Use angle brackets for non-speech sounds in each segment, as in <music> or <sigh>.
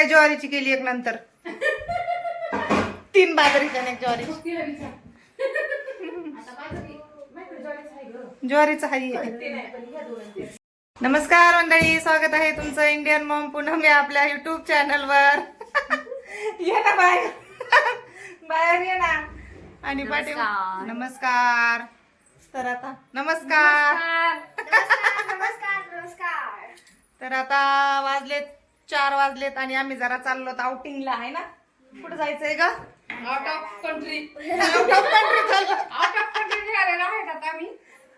काय ज्वारीची केली एक नंतर? तीन बाजरीची आणि एक ज्वारीची. ज्वारीचं. हाई आहे. नमस्कार मंडळी स्वागत आहे तुमचं इंडियन मॉम पूनम या आपल्या युट्यूब चॅनल वर. ये ना बाहेर. बाहेर ये ना. आणि पाठी नमस्कार. नमस्कार. तर आता नमस्कार. नमस्कार नमस्कार. तर आता वाजलेत चार वाजलेत आणि आम्ही जरा चाललो आउटिंगला आहे ना? कुठं जायचंय ग? Out of country out of country चाललो आउट ऑफ कंट्री निघालेलो आहेत आता आम्ही.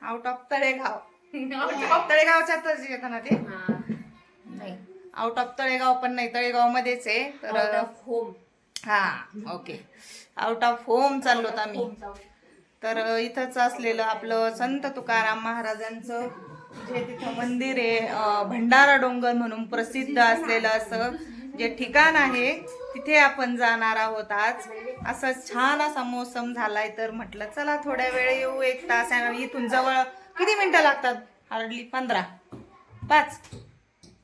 Out of Talegaon. <laughs> तळेगावच्या तर येतं ना ते? नाही. आउट ऑफ तळेगाव पण नाही तळेगाव मध्येच आहे. आउट तर ऑफ होम हा ओके आउट ऑफ होम चाललोत आम्ही. तर इथंच असलेलं आपलं संत तुकाराम महाराजांचं जे तिथं मंदिर आहे भंडारा डोंगर म्हणून प्रसिद्ध असलेलं असं जे ठिकाण आहे तिथे आपण जाणार आहोत आज. असं छान असा मोसम झालाय तर म्हटलं चला थोड्या वेळ येऊ एक तास इथून जवळ. किती मिनिटं लागतात? हार्डली पंधरा. पाच.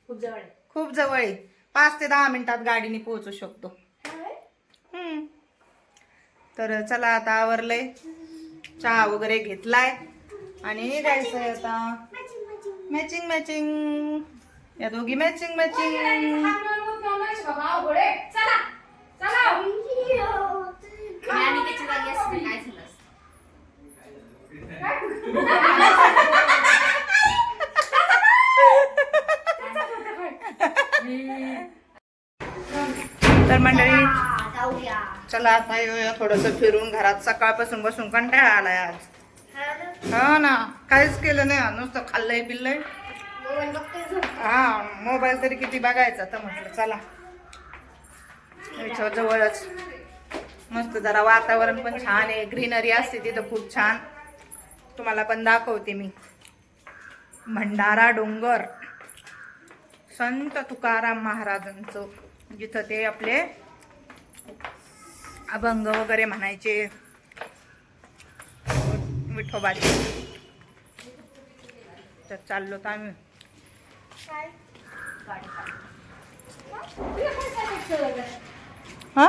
खूप जवळ खूप जवळ आहे. पाच ते दहा मिनिटात गाडीने पोहोचू शकतो. हम्म. तर चला आता आवरलंय. चहा वगैरे घेतलाय. आणि निघायचंय आता. मॅचिंग मॅचिंग या दोघी मॅचिंग मॅचिंग? तर मंडळी चला आता येऊया थोडस फिरून. घरात सकाळपासून बसून कंटाळा आलाय आज. हा ना. काहीच केलं नाही नुसतं खाल्लंय पिल्लंय. हा मोबाईल तरी किती बघायचा तर म्हटलं चला. जवळच. मस्त जरा वातावरण पण छान आहे. ग्रीनरी असते तिथं खूप छान. तुम्हाला पण दाखवते मी. भंडारा डोंगर. संत तुकाराम महाराजांचं. जिथं ते आपले अभंग वगैरे म्हणायचे. विठोबाचे. तर चाललो तर आम्ही. हा?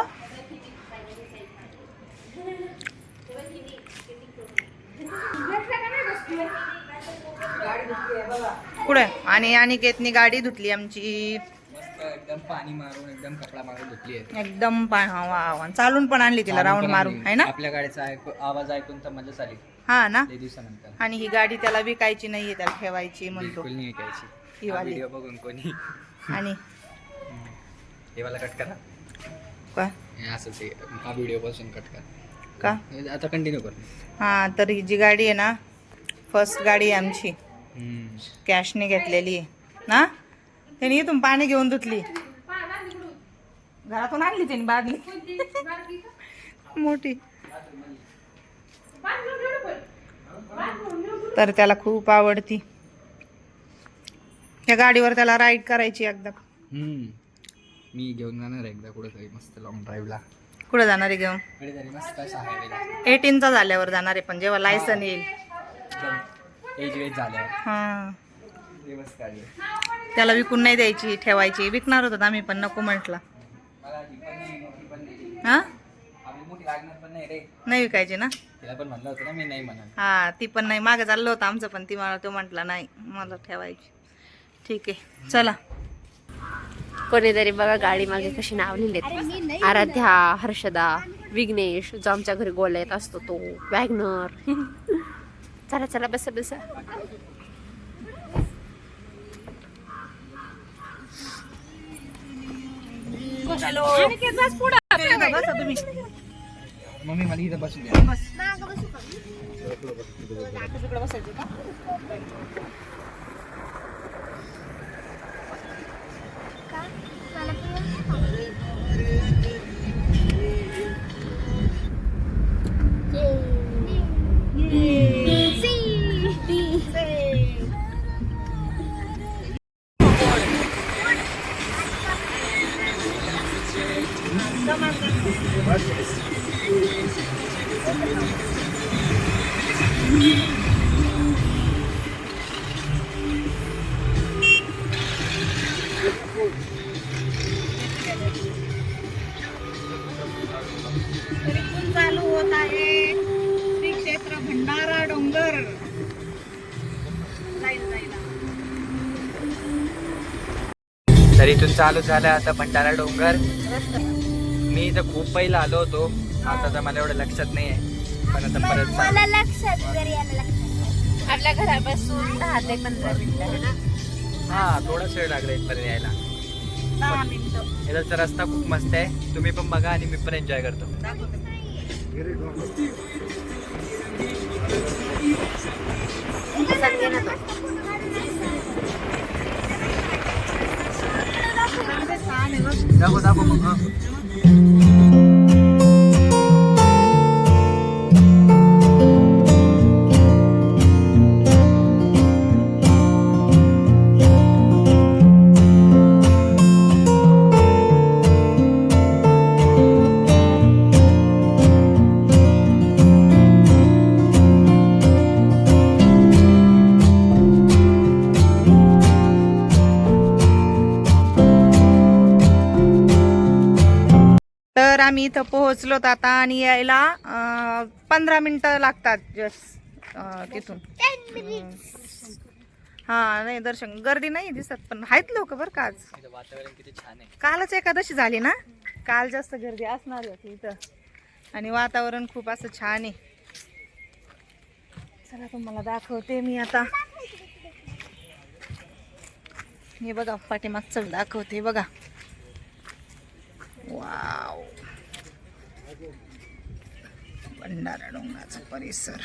पुढे आणि अनिकेतनी गाडी धुतली आमची. एकदम पाणी मारून एकदम कपडा मारून धुतली आहे. एकदम पा- वा वा. चालून पण आणली तिला राऊंड मारून. आली. आहे ना? आपल्या गाडीचा ऐकू- आवाज ऐकून तर मजा झाली हा ना? लई दिवसानंतर. आणि ही गाडी त्याला विकायची नाहीये त्याला ठेवायची म्हणतो. बिलकुल नाही ऐकायची ही वाली. व्हिडिओ बघून कोणी. आणि? हे वाला कट करा. हे असं ते हा व्हिडिओ पासून कट करा. का? आता कंटिन्यू कर. हा तर ही जी गाडी आहे ना फर्स्ट गाडी आहे आमची. हम्म. कॅशने घेतलेली आहे. ना? त्याने इथून पाणी घेऊन धुतली. घरातून आणली त्याने बादली. मोठी. तर त्याला खूप आवडती. या गाडीवर त्याला राईड करायची एकदा. मी घेऊन जाणार एकदा कुठेतरी मस्त लॉंग ड्राईव्हला कुठं जाणार आहे घेऊन? एटीनचा झाल्यावर जाणार आहे पण जेव्हा लायसन येईल. एज वेज झाल्यावर. हा. त्याला विकून नाही द्यायची ठेवायची. विकणार होतात आम्ही पण नको म्हटलं. नाही. हा? विकायची ना? तिला पण म्हणलं होतं ना मी नाही म्हणा हा ती पण नाही. मागे चाललं होतं आमचं पण ती मला तो म्हटला नाही. मला ठेवायची. ठीक आहे. चला. कोणीतरी बघा गाडी मागे कशी नाव लिहिलेत आराध्या हर्षदा विघ्नेश जो आमच्या घरी गोला येत असतो तो वॅगनर. <laughs> चला चला बसा बसा. हॅलो. बसा तुम्ही. मम्मी मला इथं बसू द्या. बस. बसायचं का? इथून चालू झालं आता भंडारा डोंगर. मी इथं खूप पहिला आलो होतो. आता तर मला एवढं लक्षात नाही आहे पण आता परत. मला लक्षात आपल्या घरापासून दहा ते पंधरा मिनिटं आहे ना? हा थोडाच वेळ लागला इथपर्यंत यायला. याचा रस्ता खूप मस्त आहे. तुम्ही पण बघा आणि मी पण एन्जॉय करतो. ना दाखव दाखव मग तर इथं पोहोचलोत आता आणि यायला पंधरा मिनिटं लागतात जस्ट तिथून. हा नाही दर्शन. गर्दी नाही दिसत पण आहेत लोक बरं का आज. वातावरण किती छान आहे. कालच एकादशी झाली ना? काल जास्त गर्दी असणार होती इथं. आणि वातावरण खूप असं छान आहे. चला तुम्हाला दाखवते मी आता. हे बघा पाठीमागचं दाखवते बघा. वाव. भंडारा डोंगराचा परिसर.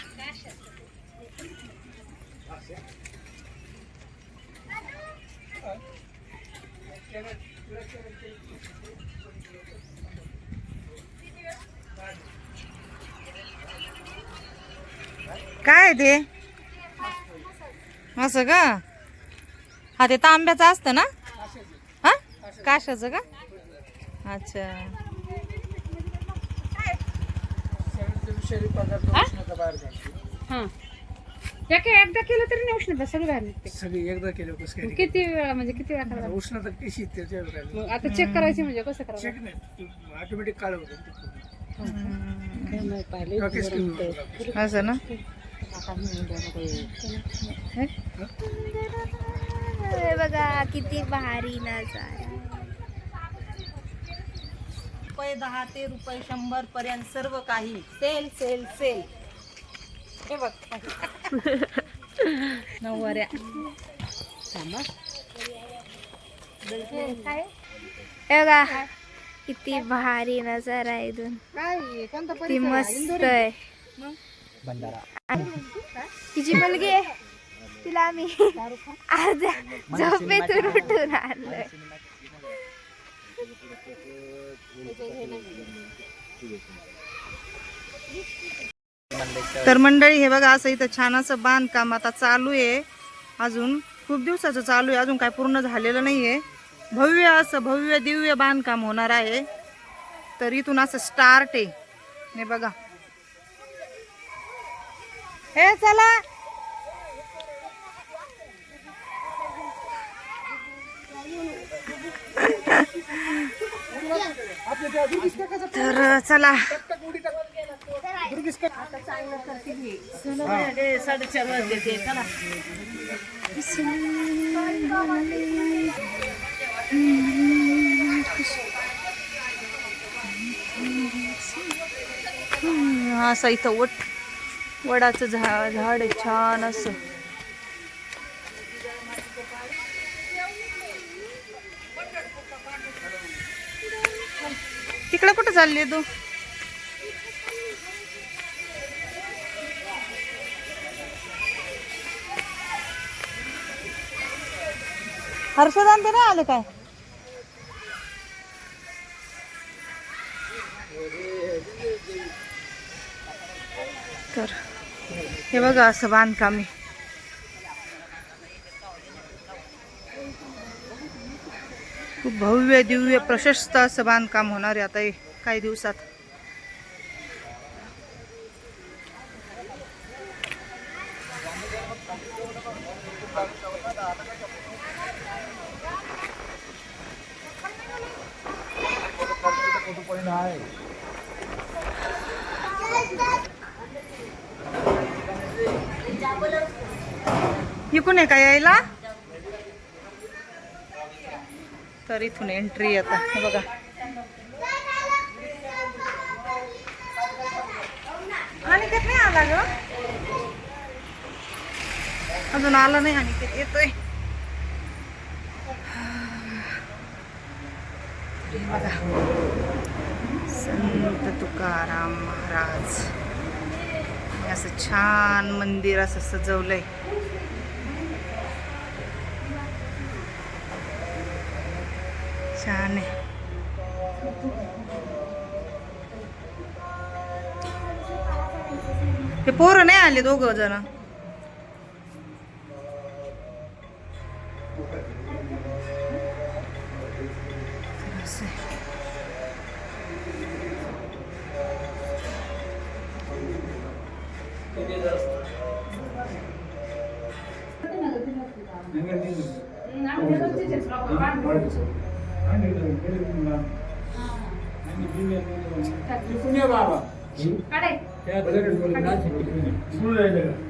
काय ते? असं का? हा ते तांब्याचं असतं ना? हा? काशाचं का? अच्छा. त्या काय एकदा केलं तरी नाही उष्णता सगळं बाहेर निघते सगळी एकदा केलं कसं काय किती वेळा म्हणजे किती वेळा करावं? उष्णता कशी त्याच्या मग आता चेक करायची म्हणजे कसं करावं? चेक नाही ऑटोमॅटिक काळ होतं असं ना? हे बघा किती भारी नज़ारा. रुपये दहा ते रुपये शंभर पर्यंत सर्व काही. Sale sale sale. हे बघ. नऊवाऱ्या हे. बघा. किती भारी नजारा आहे इथून. ती मस्त आहे. तिची मुलगी आहे. तिला आम्ही अर्ध्या झोपेतून उठून आणलंय. तर मंडळी हे बघा असं इथं छान असं बांधकाम आता चालू आहे. अजून खूप दिवसाचं चालू आहे. अजून काय पूर्ण झालेलं नाही आहे भव्य असं भव्य दिव्य बांधकाम होणार आहे. तर इथून असं स्टार्ट आहे. हे बघा. हे चला. <laughs> तर चला. असं इथं वट वडाचं झा झाड आहे छान असं. तिकडे कुठं चालली तू? हर्षदान ते नाही आलं काय? तर हे बघा असं बांधकाम आहे. भव्य दिव्य प्रशस्त असं बांधकाम होणार आहे आता काही दिवसात. इकून आहे का यायला? तर इथून एंट्री आता. बघा. आणि अनिकेत नाही आला ग. अजून आला नाही आणि ते येतोय बघा. संत तुकाराम महाराज. असं छान मंदिर असं सजवलंय. छान आहे. हे पोरं नाही आले दोघं जण.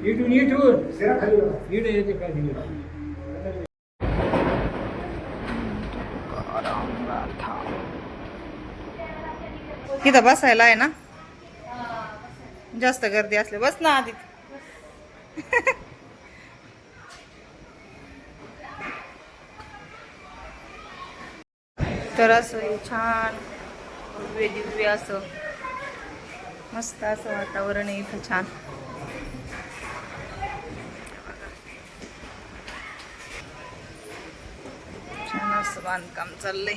इथून इथून इकडे येते इथं बसायला आहे ना? जास्त गर्दी असले बस ना आधी. तर असं छान दिव्य असं. मस्त असं वातावरण आहे इथं छान. छान असं बांधकाम चाललंय.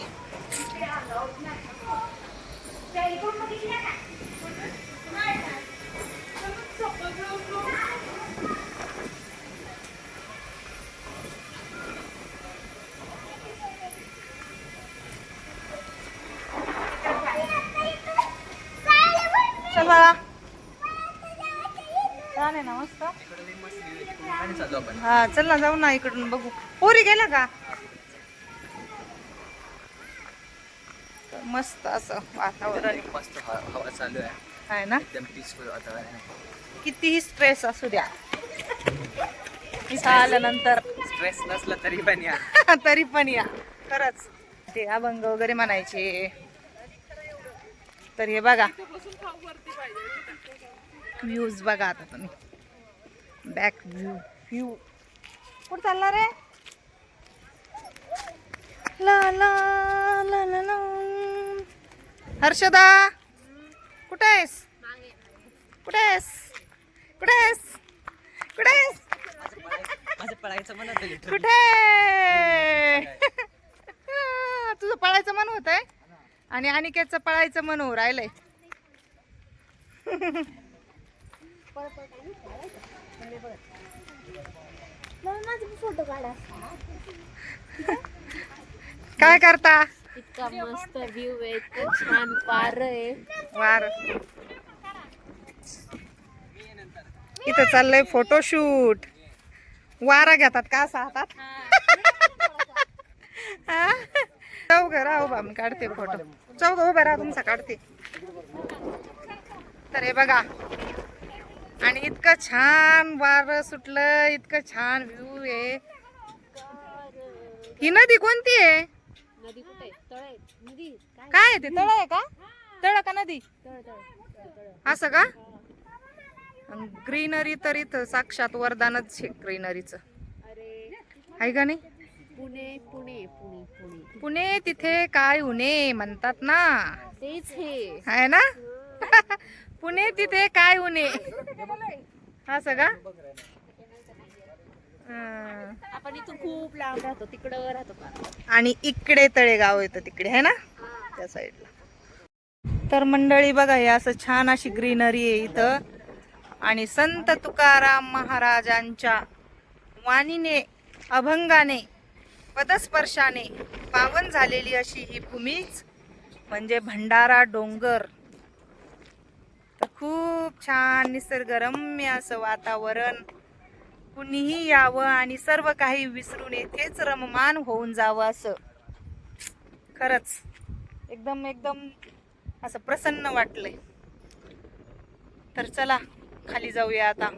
चल बाळा. छान आहे ना मस्त हा चल ना जाऊ ना इकडून बघू. पोरी गेला का? मस्त असं वातावरण. मस्त हवा चालू आहे आहे ना? एकदम पीसफुल वातावरण कितीही स्ट्रेस असू द्या. इथं आल्यानंतर. स्ट्रेस नसला तरी पण या. <laughs> तरी पण या. खरंच. ते अभंग वगैरे म्हणायचे. तर हे बघा. व्ह्यूज बघा आता तुम्ही. बॅक व्ह्यू व्ह्यू कुठं चालला रे? ला ला ला ला ला. हर्षदा कुठे आहेस? कुठे आहेस? कुठे आहेस? कुठे आहेस? कुठे <laughs> तुझं पळायचं मन होत आहे आणि अनिकेतचं पळायचं मन हो राहिलंय. काय करता? इतका मस्त व्ह्यू आहे इतकं छान वार आहे. वार. इथं चाललंय फोटोशूट वारा घेतात का असा हातात? चौघ राहू बा मी काढते फोटो चौघ उभं राहा तुमचा काढते. तर हे बघा. आणि इतकं छान वार सुटलं इतकं छान व्ह्यू आहे. ही नदी कोणती आहे? काय? आहे ते? तळ आहे का? तळ का नदी? असं का? ग्रीनरी तर इथं साक्षात वरदानच ग्रीनरीचं. अरे. आहे का नाही? पुणे पुणे पुणे पुणे. पुणे तिथे काय उणे म्हणतात ना. तेच हे. आहे ना? <laughs> पुणे तिथे काय उणे? हं. आपण इथून खूप लांब राहतो तिकडं राहतो आणि इकडे तळेगाव येतं तिकडे आहे ना? त्या साईडला. तर मंडळी बघा हे असं छान अशी ग्रीनरी आहे इथं. आणि संत तुकाराम महाराजांच्या वाणीने अभंगाने पदस्पर्शाने पावन झालेली अशी ही भूमीच म्हणजे भंडारा डोंगर. तर खूप छान निसर्गरम्य असं वातावरण. कुणीही यावं आणि सर्व काही विसरून येथेच रममान होऊन जावं असं. खरंच एकदम एकदम असं प्रसन्न वाटलंय. तर चला खाली जाऊया आता.